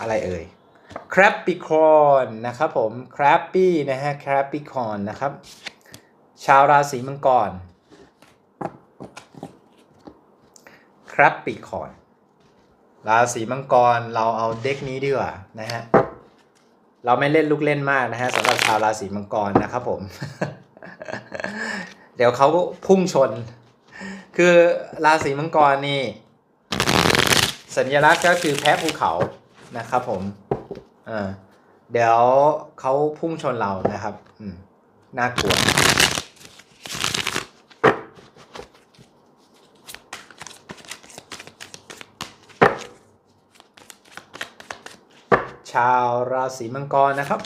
อะไรเอ่ย Capricorn นะครับผม Crappy นะฮะ Capricorn นะครับ ชาวราศีมังกร Capricorn ราศีมังกรเราเอาเด็กนี้ดีกว่านะฮะ เราไม่เล่นลูกเล่นมากนะฮะสำหรับชาวราศีมังกรนะครับผม เดี๋ยวเขาก็พุ่งชน คือราศีมังกรนี่ สัญลักษณ์ก็คือแพ้ภูเขา นะครับผมอ่าเดี๋ยวเขาพุ่งชนเรานะครับ อืมน่ากลัว ชาวราศีมังกรนะครับ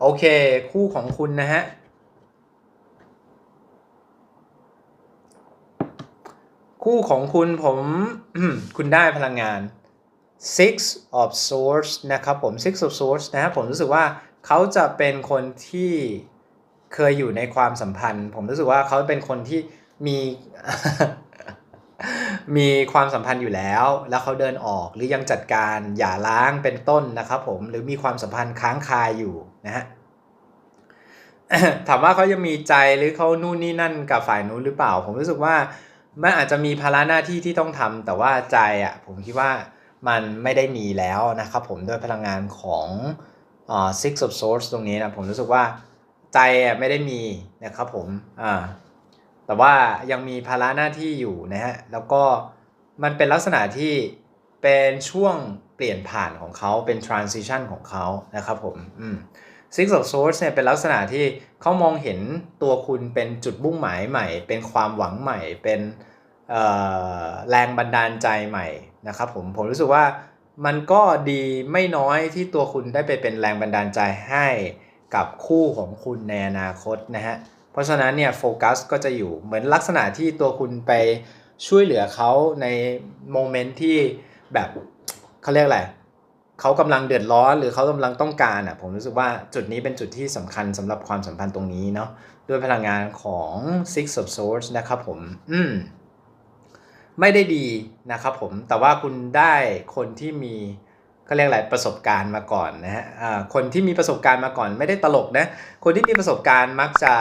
โอเค คู่ของคุณนะฮะ คู่ของคุณผมคุณได้พลังงาน six of swords นะครับผม six of swords นะครับผมรู้สึกว่าเขาจะเป็นคนที่เคยอยู่ในความสัมพันธ์ ผมรู้สึกว่าเขาเป็นคนที่มีมีความสัมพันธ์อยู่แล้ว แล้วเขาเดินออกหรือยังจัดการหย่าร้างเป็นต้นนะครับผมหรือมีความสัมพันธ์ค้างคาอยู่นะฮะถามว่าเขายังมีใจหรือเขานู่นนี่นั่นกับฝ่ายนู้นหรือเปล่า ผมรู้สึกว่า มันอาจจะมีภาระหน้าที่ที่ต้องทำแต่ว่าใจอะผมคิดว่ามันไม่ได้มีแล้วนะครับผมด้วยพลังงานของอ่า six of swords ตรงนี้นะผมรู้สึกว่าใจอะไม่ได้มีนะครับผมอ่าแต่ว่ายังมีภาระหน้าที่อยู่นะฮะแล้วก็มันเป็นลักษณะที่เป็นช่วงเปลี่ยนผ่านของเขาเป็น transition ของเขานะครับผมอืม Six of Swords เนี่ยเป็นลักษณะที่เขามองเห็นตัวคุณเป็นจุดมุ่งหมายใหม่ เป็นความหวังใหม่ เป็นแรงบันดาลใจใหม่นะครับผมผมรู้สึกว่ามันก็ดีไม่น้อยที่ตัวคุณได้ไปเป็นแรงบันดาลใจให้กับคู่ของคุณในอนาคตนะฮะเพราะฉะนั้นเนี่ยโฟกัสก็จะอยู่เหมือนลักษณะที่ตัวคุณไปช่วยเหลือเขาในโมเมนต์ที่แบบเขาเรียกอะไร เขากำลังเดือดร้อน หรือเขากำลังต้องการอะผมรู้สึกว่าจุดนี้เป็นจุดที่สำคัญสำหรับความสัมพันธ์ตรงนี้เนาะด้วยพลังงานของ Six of Swords นะครับผมอืมไม่ได้ดีนะครับผมแต่ว่าคุณได้คนที่มีเขาเรียกอะไรประสบการณ์มาก่อนนะฮะคนที่มีประสบการณ์มาก่อนไม่ได้ตลกนะ คนที่มีประสบการณ์มักจะ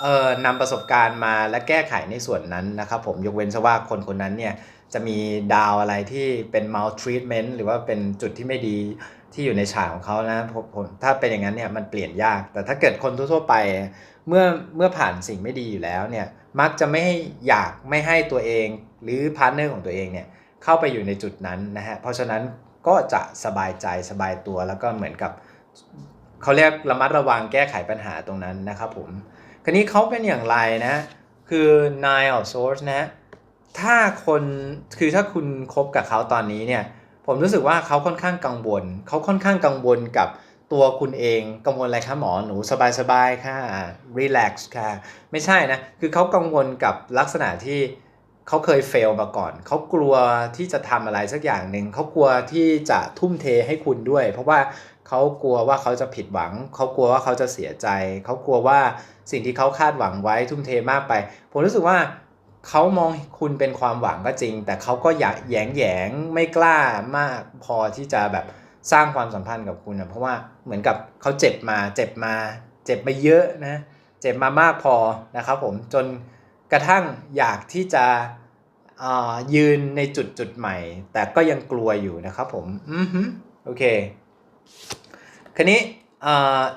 เอ่อนำประสบการณ์มาและแก้ไขในส่วนนั้นนะครับผมยกเว้นซะว่าคนคนนั้นเนี่ยจะมีดาวอะไรที่เป็น maltreatment หรือว่าเป็นจุดที่ไม่ดีที่อยู่ในฉากของเขานะผมถ้าเป็นอย่างนั้นเนี่ยมันเปลี่ยนยาก แต่ถ้าเกิดคนทั่วๆไป เมื่อเมื่อผ่านสิ่งไม่ดีอยู่แล้วเนี่ยมักจะไม่ให้อยากไม่ให้ตัวเองหรือพาร์ทเนอร์ของตัวเองเนี่ยเข้าไปอยู่ในจุดนั้นนะฮะเพราะฉะนั้นก็จะสบายใจสบายตัวแล้วก็เหมือนกับเขาเรียกระมัดระวังแก้ไขปัญหาตรงนั้นนะครับผม คราวนี้เขาเป็นอย่างไรนะ คือ nine of swords นะ ถ้าคนคือถ้าคุณคบกับเขาตอนนี้เนี่ย ผมรู้สึกว่าเขาค่อนข้างกังวลเขาค่อนข้างกังวลกับตัวคุณเองกังวลอะไรคะหมอหนูสบายๆค่ะ relax ค่ะ ไม่ใช่นะ คือเขากังวลกับลักษณะที่ เขาเคยเฟลมาก่อน เขากลัวที่จะทำอะไรสักอย่างหนึ่ง เขากลัวที่จะทุ่มเทให้คุณด้วย เพราะว่าเขากลัวว่าเขาจะผิดหวัง เขากลัวว่าเขาจะเสียใจ เขากลัวว่าสิ่งที่เขาคาดหวังไว้ทุ่มเทมากไป ผมรู้สึกว่าเขามองคุณเป็นความหวังก็จริง แต่เขาก็อยากแยงแยงไม่กล้ามากพอที่จะแบบสร้างความสัมพันธ์กับคุณนะเพราะว่าเหมือนกับเขาเจ็บมา เจ็บมา เจ็บมาเยอะนะ เจ็บมามากพอนะครับผมจน กระทั่งอยากที่จะยืนในจุดจุดใหม่ แต่ก็ยังกลัวอยู่นะครับผมอือฮึโอเคคันนี้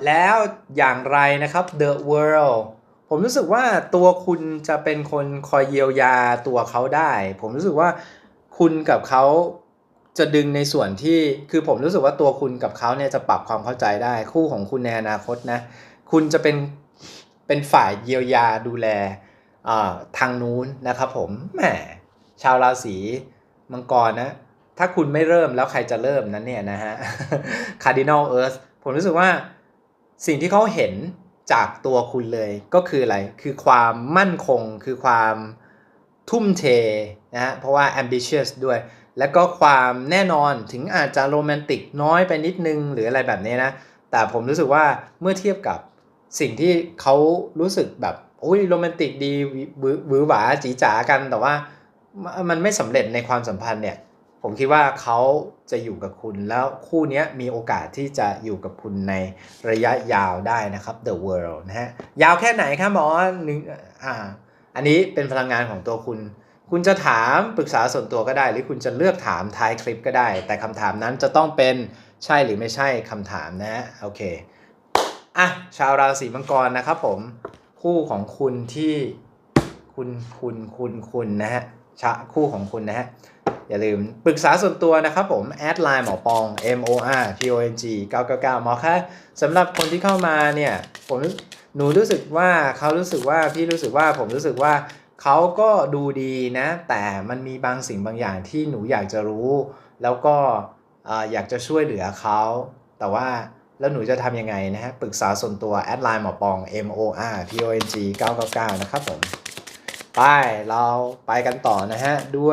แล้วอย่างไรนะครับ The World ผมรู้สึกว่าตัวคุณจะเป็นคนคอยเยียวยาตัวเขาได้ ผมรู้สึกว่าคุณกับเขาจะดึงในส่วนที่คือผมรู้สึกว่าตัวคุณกับเขาเนี่ยจะปรับความเข้าใจได้ คู่ของคุณในอนาคตนะ คุณจะเป็นเป็นฝ่ายเยียวยาดูแล ทางนู้นนะครับผมแหมชาวราศีมังกรนะ ถ้าคุณไม่เริ่มแล้วใครจะเริ่มนั้นเนี่ยนะฮะ Cardinal Earth ผมรู้สึกว่าสิ่งที่เขาเห็นจากตัวคุณเลยก็คืออะไร คือความมั่นคง คือความทุ่มเทนะฮะ เพราะว่า ambitious ด้วย แล้วก็ความแน่นอนถึงอาจจะโรแมนติกน้อยไปนิดนึงหรืออะไรแบบนี้นะ แต่ผมรู้สึกว่าเมื่อเทียบกับสิ่งที่เขารู้สึกแบบ อ้ยโรแมนติกดีหวือหวือหวาจีจ๋ากันแต่ว่ามันไม่สำเร็จในความสัมพันธ์เนี่ย ผมคิดว่าเขาจะอยู่กับคุณแล้วคู่นี้มีโอกาสที่จะอยู่กับคุณในระยะยาวได้นะครับ The World นะฮะยาวแค่ไหนครับหมอหนึ่งอ่า อันนี้เป็นพลังงานของตัวคุณ คุณจะถามปรึกษาส่วนตัวก็ได้ หรือคุณจะเลือกถามท้ายคลิปก็ได้ แต่คำถามนั้นจะต้องเป็นใช่หรือไม่ใช่คำถามนะฮะโอเคอะชาวราศีมังกรนะครับผม คู่ของคุณที่คุณคุณคุณคุณนะฮะชะคู่ของคุณนะฮะอย่าลืมปรึกษาส่วนตัวนะครับผมแอดไลน์หมอปอง M O R P O N G 999หมอคะสำหรับคนที่เข้ามาเนี่ยผมหนูรู้สึกว่าเขารู้สึกว่าพี่รู้สึกว่าผมรู้สึกว่าเขาก็ดูดีนะ แต่มันมีบางสิ่งบางอย่างที่หนูอยากจะรู้ แล้วก็อยากจะช่วยเหลือเขาแต่ว่า แล้วหนูจะทำยังไงนะฮะปรึกษาส่วนตัวแอดไลน์หมอปอง M O R P O N G 999 นะครับผม ไปเราไปกันต่อนะฮะด้วย